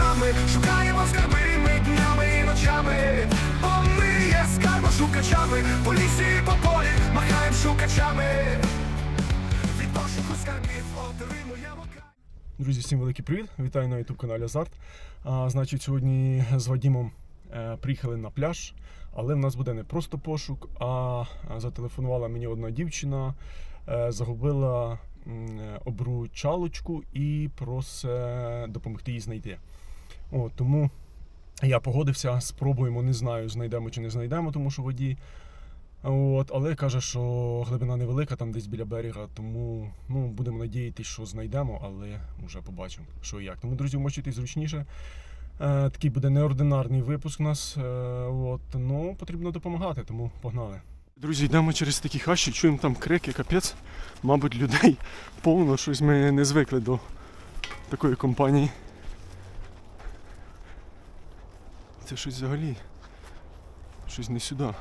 шукачами, шукаємо скарби ми днями і ночами. Бо ми є скарбошукачами, по лісі і по полі махаємо шукачами. Від пошуку скарбів отримуємо. Друзі, всім великий привіт! Вітаю на youtube каналі Азарт. А, значить, сьогодні з Вадімом е, приїхали на пляж, але в нас буде не просто пошук, а зателефонувала мені одна дівчина, е, загубила е, обручалочку і просить допомогти їй знайти. От, тому я погодився, спробуємо, не знаю, знайдемо чи не знайдемо, тому що водій. От, але каже, що глибина невелика, там десь біля берега, тому ну, будемо надіятися, що знайдемо, але вже побачимо, що і як. Тому, друзі, вмочуйтесь зручніше. Е, такий буде неординарний випуск у нас. Е, от, ну, потрібно допомагати, тому погнали. Друзі, йдемо через такі хащі, чуємо там крики, капець. Мабуть, людей повно, щось ми не звикли до такої компанії. Це щось взагалі. Щось не сюди.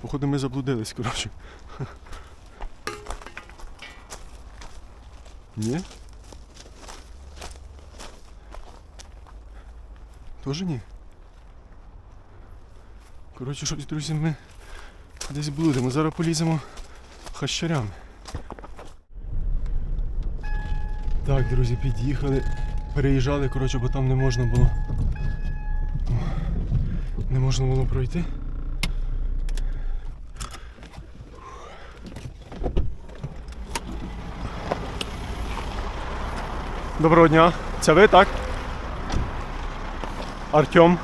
Походу ми заблудились, коротше. Ні? Тоже ні. Коротше, щось, друзі, ми десь блудимо. Зараз поліземо хащарями. Так, друзі, під'їхали. Переїжджали, коротше, бо там не можна було. Можна було пройти. Доброго дня. Це ви, так? Артем.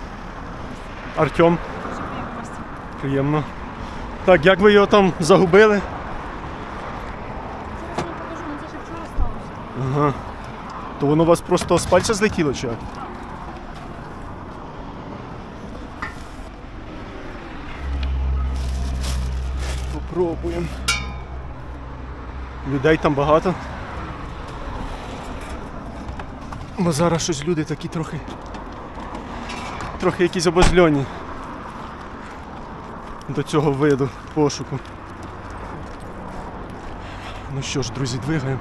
Артем. Приємно. Так, як ви його там загубили? Зараз я покажу, ну це ще вчора сталося. Ага. То воно у вас просто з пальця злетіло чи? як? Попробуємо. Людей там багато. Бо зараз щось люди такі трохи. Трохи якісь обозльоні до цього виду пошуку. Ну що ж, друзі, двигаємо.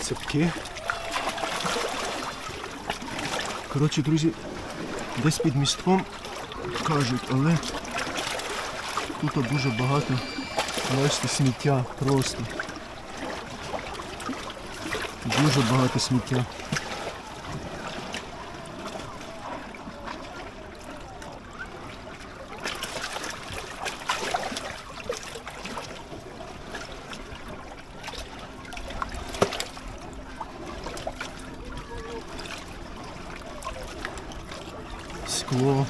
Цепки. Коротше, друзі, десь під містком кажуть, але тут дуже багато бачите, сміття просто. Дуже багато сміття. Скло.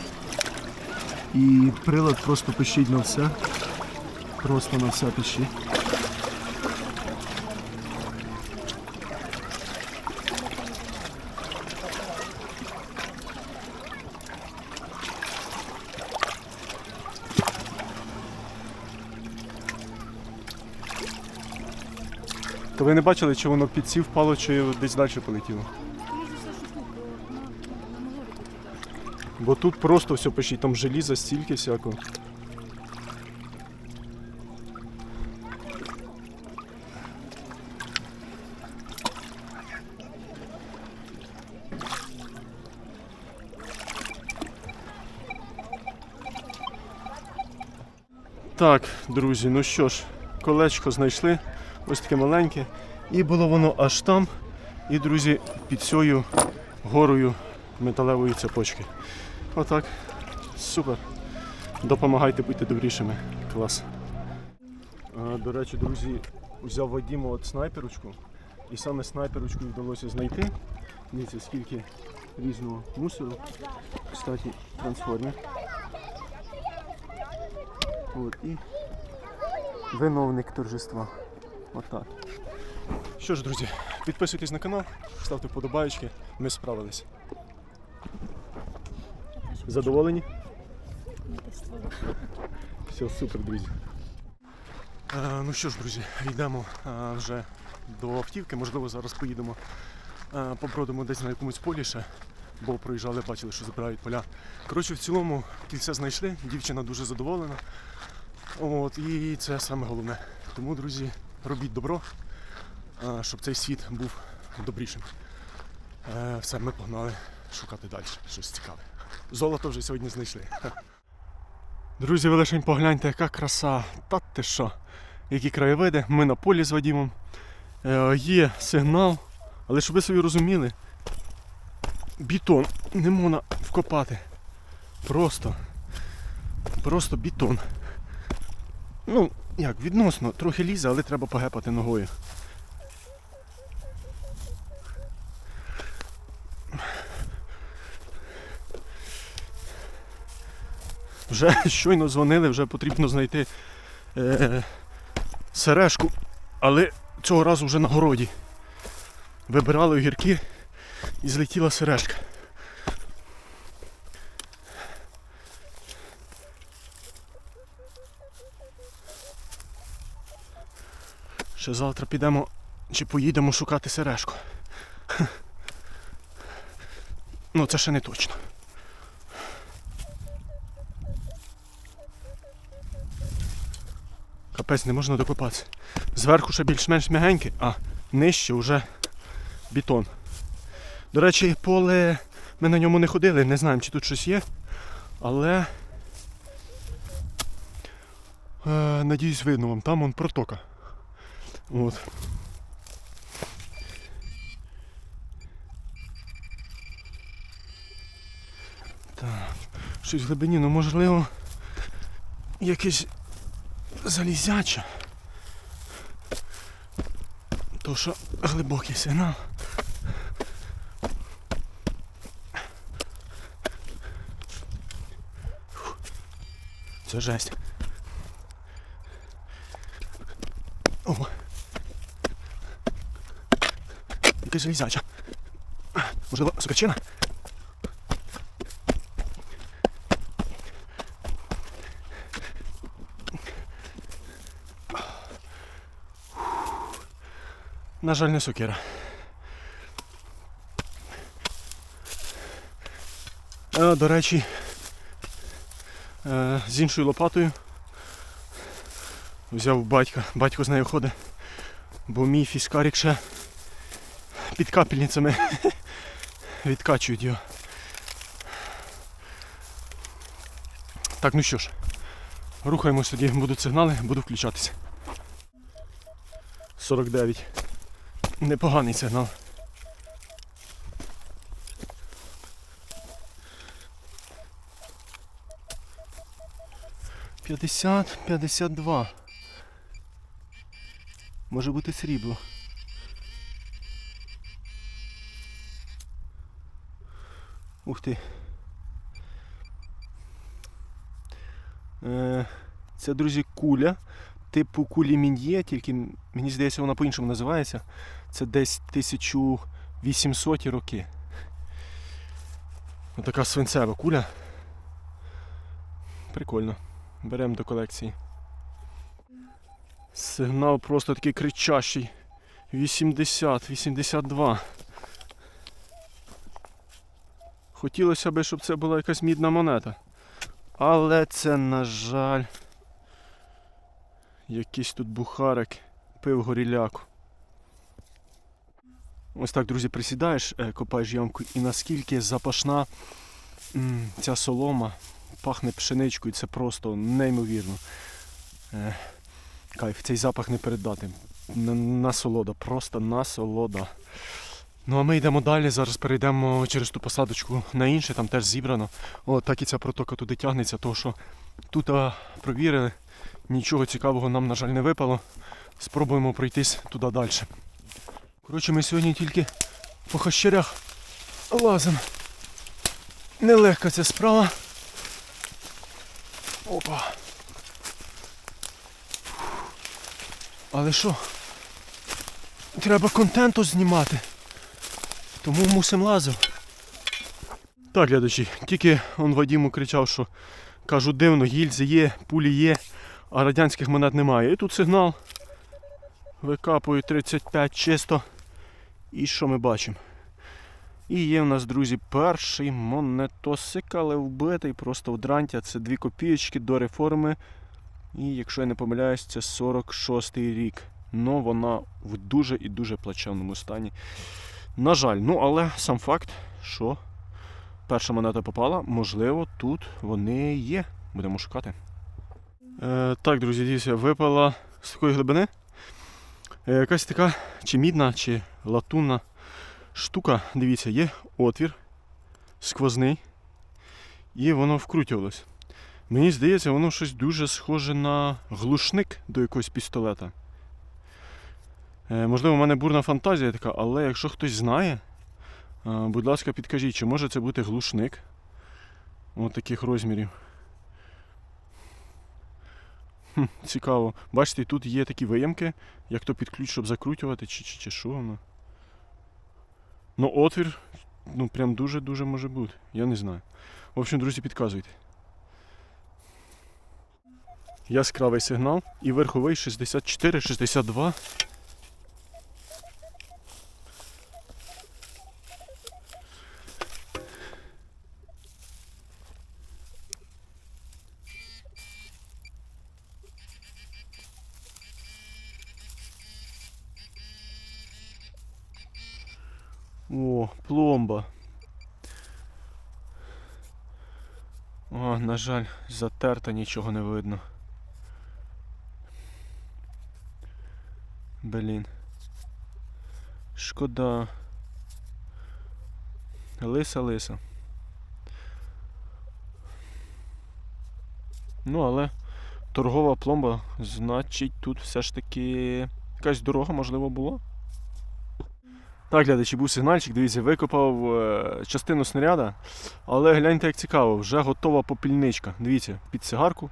І прилад просто пищить на все. Просто на все пищить. То ви не бачили, чи воно під сів впало, чи десь далі полетіло? Скоріше все, що тут, бо воно не могло летіти. Бо тут просто все пишіть, там желіза, стільки всякого. Так, друзі, ну що ж, колечко знайшли, ось таке маленьке. І було воно аж там. І, друзі, під цією горою металевої цепочки. Отак. Супер. Допомагайте бути добрішими. Клас. До речі, друзі, взяв Вадіму от снайперочку. І саме снайперочкою вдалося знайти. Дивіться, скільки різного мусору. Кстати, трансформер. От, і виновник торжества. Отак. Що ж, друзі, підписуйтесь на канал, ставте вподобайки. Ми справились. Задоволені? Все, супер, друзі. Е, ну що ж, друзі, йдемо е, вже до автівки. Можливо, зараз поїдемо, е, побродимо десь на якомусь полі ще, бо проїжджали, бачили, що забирають поля. Коротше, в цілому кільце знайшли, дівчина дуже задоволена. От, і це саме головне. Тому, друзі, робіть добро, а, щоб цей світ був добрішим. Е, все, ми погнали шукати далі щось цікаве. Золото вже сьогодні знайшли. Друзі, ви лишень погляньте, яка краса. Та ти що? Які краєвиди, ми на полі з Вадімом. Е, є сигнал, але щоб ви собі розуміли, бетон не можна вкопати. Просто. Просто бетон. Ну, як, відносно, трохи лізе, але треба погепати ногою. Вже щойно дзвонили, вже потрібно знайти е, сережку, але цього разу вже на городі. Вибирали огірки і злетіла сережка. Ще завтра підемо чи поїдемо шукати сережку. Ну, це ще не точно. Капець, не можна докопатися. Зверху ще більш-менш м'ягеньке, а нижче вже бетон. До речі, поле ми на ньому не ходили, не знаємо, чи тут щось є. Але е, надіюсь, видно вам, там он протока. От. Так, щось в глибині, ну можливо, якесь залізяче. То що глибокий сигнал. Це жесть. О. Якась залізяча. Можливо, сукачина? На жаль, не сокира. А, до речі, е, з іншою лопатою взяв батька. Батько з нею ходить, бо мій фіскарик ще під капельницями відкачують його. Так, ну що ж, рухаємось тоді, будуть сигнали, буду включатися. 49. Непоганий сигнал. П'ятдесят, п'ятдесят два. Може бути срібло. Ух ти. Е, Це, друзі, куля. Типу кулі мін'є, тільки мені здається, вона по-іншому називається. Це десь 1800 роки. Отака свинцева куля. Прикольно. Беремо до колекції. Сигнал просто такий кричащий. 80, 82. Хотілося б, щоб це була якась мідна монета. Але це, на жаль, якийсь тут бухарик пив горіляку. Ось так, друзі, присідаєш, е, копаєш ямку, і наскільки запашна ця солома пахне пшеничкою, це просто неймовірно. Е, Кайф, цей запах не передати. Насолода, просто насолода. Ну а ми йдемо далі, зараз перейдемо через ту посадочку на інше, там теж зібрано. О, так і ця протока туди тягнеться, тому що тут а, провірили, нічого цікавого нам, на жаль, не випало. Спробуємо пройтись туди далі. Коротше, ми сьогодні тільки по хащарях лазимо. Нелегка ця справа. Опа. Але що? Треба контенту знімати. Тому мусимо лазити. Так, глядачі, тільки он Вадіму кричав, що кажу дивно, гільзи є, пулі є, а радянських монет немає. І тут сигнал. Викапую 35 чисто. І що ми бачимо? І є в нас, друзі, перший монетосик, але вбитий просто в дрантя. Це 2 копійочки до реформи. І якщо я не помиляюсь, це 46-й рік. але вона в дуже і дуже плачевному стані. На жаль, ну але сам факт, що перша монета попала, можливо, тут вони є. Будемо шукати. Е, так, друзі, дивіться, випала з такої глибини. Е, якась така чи мідна, чи латунна штука. Дивіться, є отвір сквозний, і воно вкрутювалось. Мені здається, воно щось дуже схоже на глушник до якогось пістолета. Е, можливо, в мене бурна фантазія така, але якщо хтось знає, будь ласка, підкажіть, чи може це бути глушник от таких розмірів. Хм, цікаво. Бачите, тут є такі виямки, як то під щоб закручувати, чи, чи, чи що воно. Ну, отвір, ну прям дуже-дуже може бути. Я не знаю. В общем, друзі, підказуйте. Яскравий сигнал і верховий 64-62. О, пломба. О, на жаль, затерта, нічого не видно. Блін. Шкода. Лиса лиса. Ну, але торгова пломба, значить, тут все ж таки якась дорога, можливо, була. Так, глядачі, був сигнальчик, дивіться, викопав е, частину снаряда, але гляньте, як цікаво, вже готова попільничка. Дивіться, під цигарку.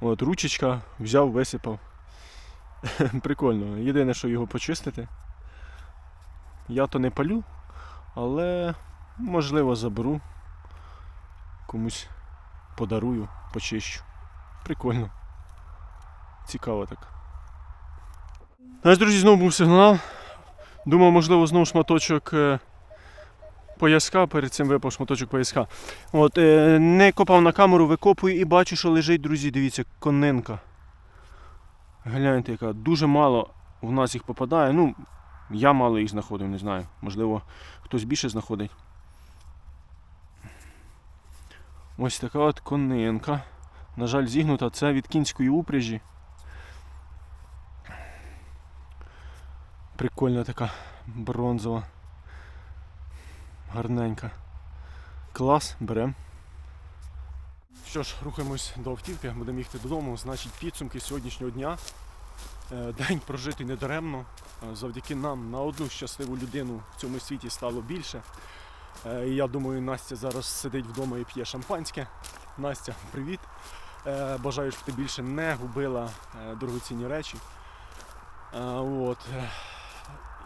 От, ручечка, взяв, висипав. Прикольно. Єдине, що його почистити. Я то не палю, але можливо заберу. Комусь подарую, почищу. Прикольно. Цікаво так. Ось, друзі, знову був сигнал. Думав, можливо, знову шматочок е, пояска, перед цим випав шматочок пояска. От, е, не копав на камеру, викопую і бачу, що лежить, друзі, дивіться, конинка. Гляньте, яка дуже мало в нас їх попадає. Ну, я мало їх знаходив, не знаю. Можливо, хтось більше знаходить. Ось така от конинка. На жаль, зігнута. Це від кінської упряжі. Прикольна така бронзова. Гарненька. Клас, берем. Що ж, рухаємось до автівки, будемо їхати додому. Значить, підсумки сьогоднішнього дня. Е, День прожитий недаремно. Е, Завдяки нам на одну щасливу людину в цьому світі стало більше. Е, я думаю, Настя зараз сидить вдома і п'є шампанське. Настя, привіт. Бажаю, щоб ти більше не губила дорогоцінні речі. От.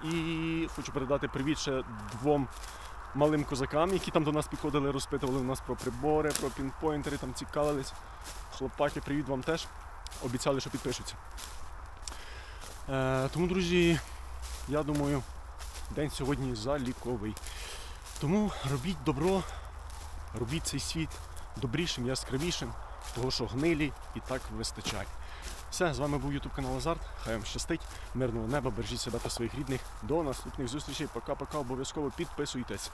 І хочу передати привіт ще двом малим козакам, які там до нас підходили, розпитували у нас про прибори, про пінпойнтери, там цікавились. Хлопаки, привіт вам теж. Обіцяли, що підпишуться. Е, тому, друзі, я думаю, день сьогодні заліковий. Тому робіть добро, робіть цей світ добрішим, яскравішим, того, що гнилі і так вистачає. Все, з вами був YouTube канал Азарт. Хай вам щастить, мирного неба, бережіть себе та своїх рідних. До наступних зустрічей. Пока-пока. Обов'язково підписуйтесь.